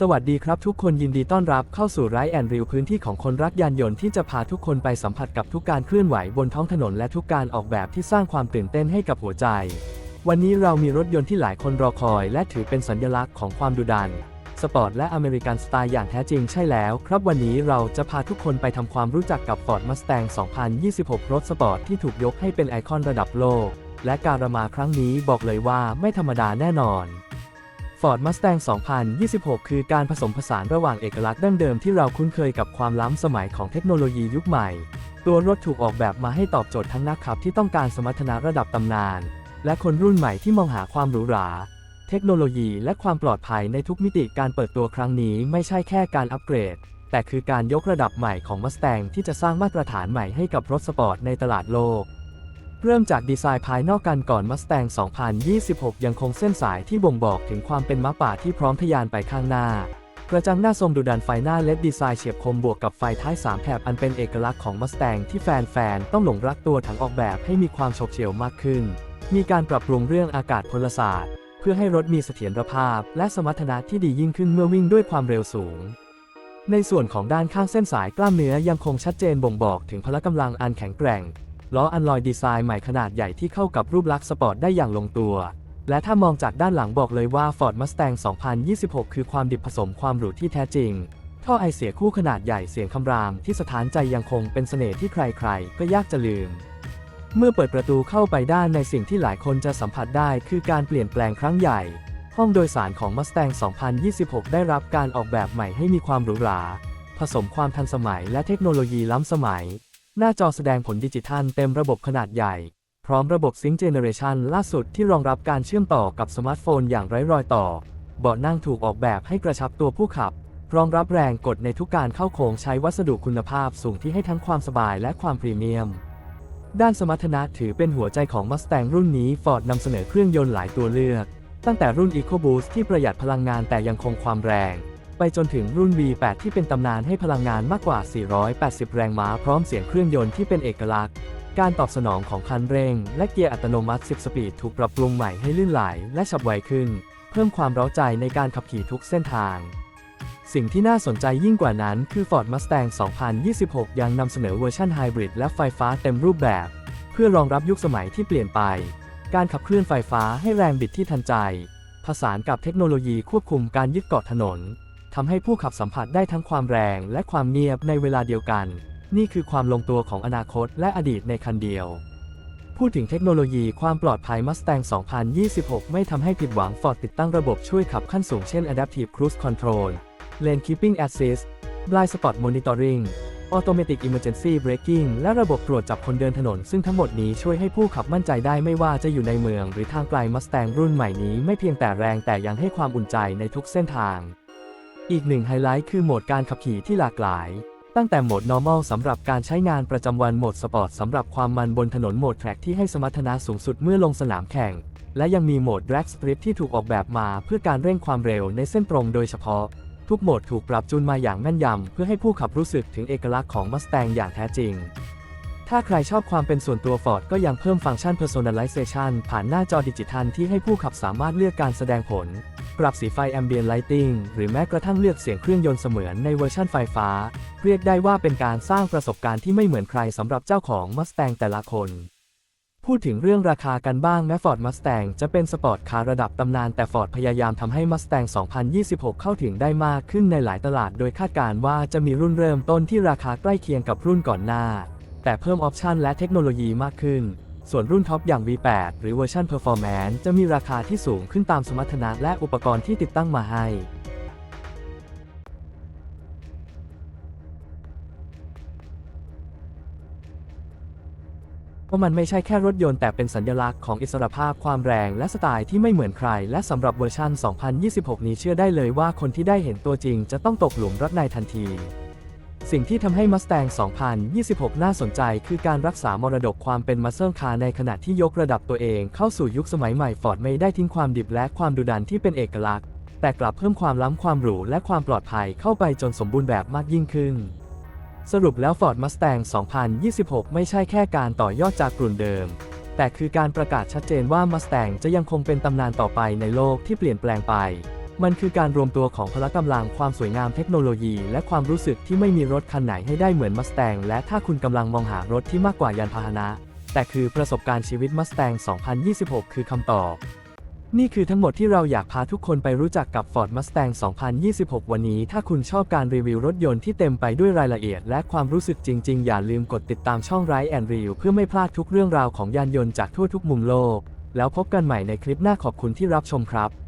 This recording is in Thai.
สวัสดีครับทุกคนยินดีต้อนรับเข้าสู่ไรแอนริวพื้นที่ของคนรักยานยนต์ที่จะพาทุกคนไปสัมผัสกับทุกการเคลื่อนไหวบนท้องถนนและทุกการออกแบบที่สร้างความตื่นเต้นให้กับหัวใจ วันนี้เรามีรถยนต์ที่หลายคนรอคอย และถือเป็นสัญลักษณ์ของความดุดัน สปอร์ตและอเมริกันสไตล์อย่างแท้จริงใช่แล้ว ครับวันนี้เราจะพาทุกคนไปทำความรู้จักกับ Ford Mustang 2026 รถสปอร์ตที่ถูกยกให้เป็นไอคอนระดับโลก และการมาครั้งนี้บอกเลยว่าไม่ธรรมดาแน่นอน Ford Mustang 2026 คือการผสมผสานระหว่างเอกลักษณ์ดั้งเดิมที่เราคุ้นเคยกับความล้ำสมัยของเทคโนโลยียุคใหม่ ตัวรถถูกออกแบบมาให้ตอบโจทย์ทั้งนักขับที่ต้องการสมรรถนะระดับตำนาน และคนรุ่นใหม่ที่มองหาความหรูหรา เทคโนโลยีและความปลอดภัยในทุกมิติการเปิดตัวครั้งนี้ไม่ใช่แค่การอัปเกรด แต่คือการยกระดับใหม่ของ Mustang ที่จะสร้างมาตรฐานใหม่ให้กับรถสปอร์ตในตลาดโลก เริ่มจากดีไซน์ภายนอกกันก่อน Mustang 2026 ยังคงเส้นสายที่บ่งบอกถึงความเป็นม้าป่าที่พร้อมทะยานไปข้างหน้า กระจังหน้าทรงดุดันไฟหน้าเลดดีไซน์เฉียบคมบวกกับไฟท้าย3แถบอันเป็นเอกลักษณ์ของ Mustang ที่แฟนๆ ต้องหลงรักตัวถังออกแบบให้มีความโฉบเฉี่ยวมากขึ้น มีการปรับปรุงเรื่องอากาศพลศาสตร์ เพื่อให้รถมีเสถียรภาพ และสมรรถนะที่ดียิ่งขึ้นเมื่อวิ่งด้วยความเร็วสูงในส่วนของด้านข้างเส้นสายกล้ามเนื้อยังคงชัดเจนบ่งบอกถึงพละกำลังอันแข็งแกร่ง ล้ออันลอยดีไซน์ใหม่ขนาดใหญ่ที่เข้ากับรูปลักษณ์สปอร์ตได้อย่างลงตัว และถ้ามองจากด้านหลังบอกเลยว่า Ford Mustang 2026 คือความดิบผสมความหรูที่แท้จริง ท่อไอเสียคู่ขนาดใหญ่เสียงคำรามที่สถานใจยังคงเป็นเสน่ห์ที่ใครๆ ก็ยากจะลืม เมื่อเปิดประตูเข้าไปด้านในสิ่งที่หลายคนจะสัมผัสได้คือการเปลี่ยนแปลงครั้งใหญ่ ห้องโดยสารของ Mustang 2026 ได้รับการออกแบบใหม่ให้มีความหรูหราผสมความทันสมัยและเทคโนโลยีล้ำสมัย หน้าจอแสดงผลดิจิทัลเต็มระบบขนาดใหญ่ พร้อมระบบซิงค์เจเนเรชันล่าสุดที่รองรับการเชื่อมต่อกับสมาร์ทโฟนอย่างไร้รอยต่อ เบาะนั่งถูกออกแบบให้กระชับตัวผู้ขับ รองรับแรงกดในทุกการเข้าโค้งใช้วัสดุคุณภาพสูงที่ให้ทั้งความสบายและความพรีเมียม ด้านสมรรถนะถือเป็นหัวใจของ Mustang รุ่นนี้ Ford นำเสนอเครื่องยนต์หลายตัวเลือก ตั้งแต่รุ่น EcoBoost ที่ประหยัดพลังงานแต่ยังคงความแรง ไปจนถึงรุ่น V8 ที่เป็นตำนานให้พลังงานมากกว่า 480 แรงม้าพร้อมเสียงเครื่องยนต์ที่เป็นเอกลักษณ์การตอบสนองของคันเร่ง และเกียร์อัตโนมัติ 10 สปีดถูกปรับปรุงใหม่ให้ลื่นไหลและฉับไวขึ้น เพิ่มความเร้าใจในการขับขี่ทุกเส้นทาง สิ่งที่น่าสนใจยิ่งกว่านั้นคือ Ford Mustang 2026 ยังนำเสนอเวอร์ชันไฮบริดและไฟฟ้าเต็มรูปแบบ เพื่อรองรับยุคสมัยที่เปลี่ยนไป การขับเคลื่อนไฟฟ้าให้แรงบิดที่ทันใจ ผสานกับเทคโนโลยีควบคุมการยึดเกาะถนน ทำให้ผู้ขับสัมผัสได้ทั้งความแรงและความเงียบในเวลาเดียวกัน นี่คือความลงตัวของอนาคตและอดีตในคันเดียว พูดถึงเทคโนโลยีความปลอดภัย Mustang 2026 ไม่ทำให้ผิดหวัง Ford ติดตั้งระบบช่วยขับขั้นสูงเช่น Adaptive Cruise Control Lane Keeping Assist Blind Spot Monitoring Automatic Emergency Braking และระบบตรวจจับคนเดินถนน ซึ่งทั้งหมดนี้ช่วยให้ผู้ขับมั่นใจได้ไม่ว่าจะอยู่ในเมือง หรือทางไกล Mustang รุ่นใหม่นี้ไม่เพียงแต่แรงแต่ยังให้ความอุ่นใจในทุกเส้นทาง อีกหนึ่งไฮไลท์คือโหมดการขับขี่ที่หลากหลาย ตั้งแต่โหมด normal สำหรับการใช้งานประจำวันโหมดสปอร์ตสำหรับความมันบนถนนโหมด track ที่ให้สมรรถนะสูงสุดเมื่อลงสนามแข่ง และยังมีโหมด drag strip ที่ถูกออกแบบมาเพื่อการเร่งความเร็วในเส้นตรงโดยเฉพาะ ทุกโหมดถูกปรับจูนมาอย่างแม่นยำเพื่อให้ผู้ขับรู้สึกถึงเอกลักษณ์ของ Mustang อย่างแท้จริงถ้าใครชอบความเป็นส่วนตัว Ford ก็ยังเพิ่มฟังก์ชัน Personalization ผ่านหน้าจอดิจิทัลที่ให้ผู้ขับสามารถเลือกการแสดงผล ปรับสีไฟ Ambient Lighting หรือแม้กระทั่งเลือกเสียงเครื่องยนต์เสมือนในเวอร์ชันไฟฟ้า เรียกได้ว่าเป็นการสร้างประสบการณ์ที่ไม่เหมือนใครสำหรับเจ้าของ Mustang แต่ละคน พูดถึงเรื่องราคากันบ้างแม้ Ford Mustang จะเป็นสปอร์ตคาร์ระดับตำนานแต่ Ford พยายามทำให้ Mustang 2026 เข้าถึงได้มากขึ้นในหลายตลาด โดยคาดการณ์ว่าจะมีรุ่นเริ่มต้นที่ราคาใกล้เคียงกับรุ่นก่อนหน้า แต่เพิ่มออปชันและเทคโนโลยีมากขึ้น ส่วนรุ่นท็อปอย่าง V8 หรือเวอร์ชัน Performance จะมีราคาที่สูงขึ้นตามสมรรถนะและอุปกรณ์ที่ติดตั้งมาให้ เพราะมันไม่ใช่แค่รถยนต์แต่เป็นสัญลักษณ์ของอิสรภาพความแรงและสไตล์ที่ไม่เหมือนใคร และสำหรับเวอร์ชัน 2026 นี้เชื่อได้เลยว่าคนที่ได้เห็นตัวจริงจะต้องตกหลุมรักในทันที สิ่งที่ทำให้ Mustang 2026 น่าสนใจคือการรักษามรดกความเป็นมัสเซิลคาร์ในขณะที่ยกระดับตัวเองเข้าสู่ยุคสมัยใหม่ Ford ไม่ได้ทิ้งความดิบและความดุดันที่เป็นเอกลักษณ์ แต่กลับเพิ่มความล้ำความหรูและความปลอดภัยเข้าไปจนสมบูรณ์แบบมากยิ่งขึ้น สรุปแล้ว Ford Mustang 2026 ไม่ใช่แค่การต่อยอดจากกลุ่นเดิม แต่คือการประกาศชัดเจนว่า Mustang จะยังคงเป็นตำนานต่อไปในโลกที่เปลี่ยนแปลงไป มันคือการรวมตัวของพละกำลังความสวยงามเทคโนโลยี และความรู้สึกที่ไม่มีรถคันไหนให้ได้เหมือนมัสแตงและถ้าคุณกำลังมองหารถที่มากกว่ายานพาหนะ แต่คือประสบการณ์ชีวิตมัสแตง2026 คือคำตอบ นี่คือทั้งหมดที่เราอยากพาทุกคนไปรู้จักกับ Ford Mustang 2026 วันนี้ ถ้าคุณชอบการรีวิวรถยนต์ที่เต็มไปด้วยรายละเอียด และความรู้สึกจริง ๆ อย่าลืมกดติดตามช่อง Ride and Review เพื่อไม่พลาดทุกเรื่องราวของยานยนต์จากทั่วทุกมุมโลก แล้วพบกันใหม่ในคลิปหน้าขอบคุณที่รับชมครับ